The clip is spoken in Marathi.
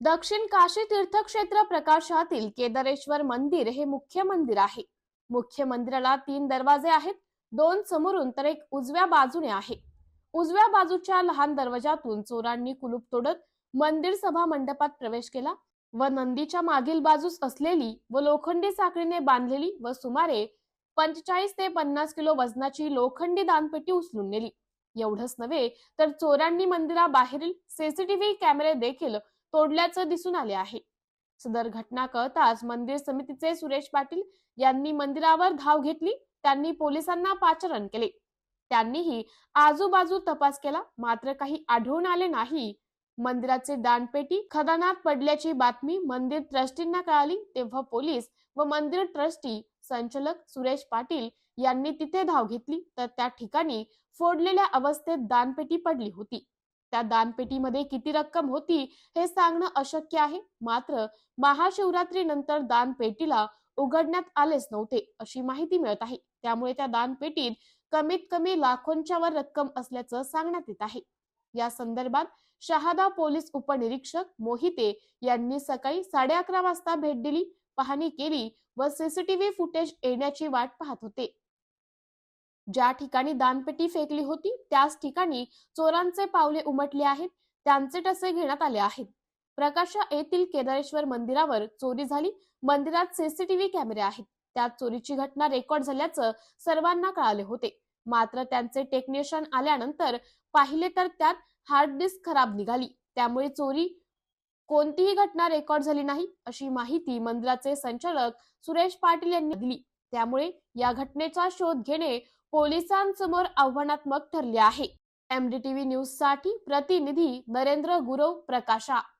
दक्षिण काशी तीर्थक्षेत्र प्रकाशातील केदारेश्वर मंदिर हे मुख्य मंदिर आहे. मुख्य मंदिराला तीन दरवाजे आहेत. दोन समोरून तर एक उजव्या बाजूने आहे. उजव्या बाजूच्या लहान दरवाजातून चोरांनी कुलूप तोडत मंदिर सभा मंडपात प्रवेश केला व नंदीच्या मागील बाजूस असलेली व लोखंडी साखळीने बांधलेली व सुमारे पंचेचाळीस ते पन्नास किलो वजनाची लोखंडी दानपेटी उचलून नेली. एवढंच नव्हे तर चोरांनी मंदिराबाहेरील सीसीटीव्ही कॅमेरे देखील तोडल्याचं दिसून आले आहे. सदर घटना कळताच मंदिर समितीचे सुरेश पाटील यांनी मंदिरावर धाव घेतली त्यांनी पोलिसांना पाचारण केले. त्यांनीही आजूबाजू तपास केला मात्र काही आढळून आले नाही. मंदिराचे दानपेटी खदानात पडल्याची बातमी मंदिर ट्रस्टींना कळाली तेव्हा पोलीस व मंदिर ट्रस्टी संचालक सुरेश पाटील यांनी तिथे धाव घेतली तर त्या ठिकाणी फोडलेल्या अवस्थेत दानपेटी पडली होती. त्या दानपेटीमध्ये किती रक्कम होती हे सांगणं अशक्य आहे. मात्र महाशिवरात्री नंतर दानपेटीला उघडण्यात आलेच नव्हते अशी माहिती मिळत आहे. त्यामुळे त्या दानपेटीत कमीत कमी लाखोंच्या वर रक्कम असल्याचं सांगण्यात येत आहे. या संदर्भात शहादा पोलीस उपनिरीक्षक मोहिते यांनी सकाळी साडे अकरा वाजता भेट दिली पाहणी केली व सीसीटीव्ही फुटेज येण्याची वाट पाहत होते. ज्या ठिकाणी दानपेटी फेकली होती त्याच ठिकाणी चोरांचे पावले उमटले आहेत त्यांचे टसे घेण्यात आले आहेत. प्रकाशा येथील केदारेश्वर मंदिरावर चोरी झाली. मंदिरात सीसीटीव्ही कॅमेरे आहेत. त्यात चोरीची घटना रेकॉर्ड झाल्याचं सर्वांना कळाले होते. मात्र त्यांचे टेक्निशियन आल्यानंतर पाहिले तर त्यात हार्ड डिस्क खराब निघाली. त्यामुळे चोरी कोणतीही घटना रेकॉर्ड झाली नाही अशी माहिती मंदिराचे संचालक सुरेश पाटील यांनी दिली. त्यामुळे या घटनेचा शोध घेणे पोलिसांसमोर आव्हानात्मक ठरले आहे. एमडीटीव्ही न्यूजसाठी प्रतिनिधी नरेंद्र गुरव प्रकाशा.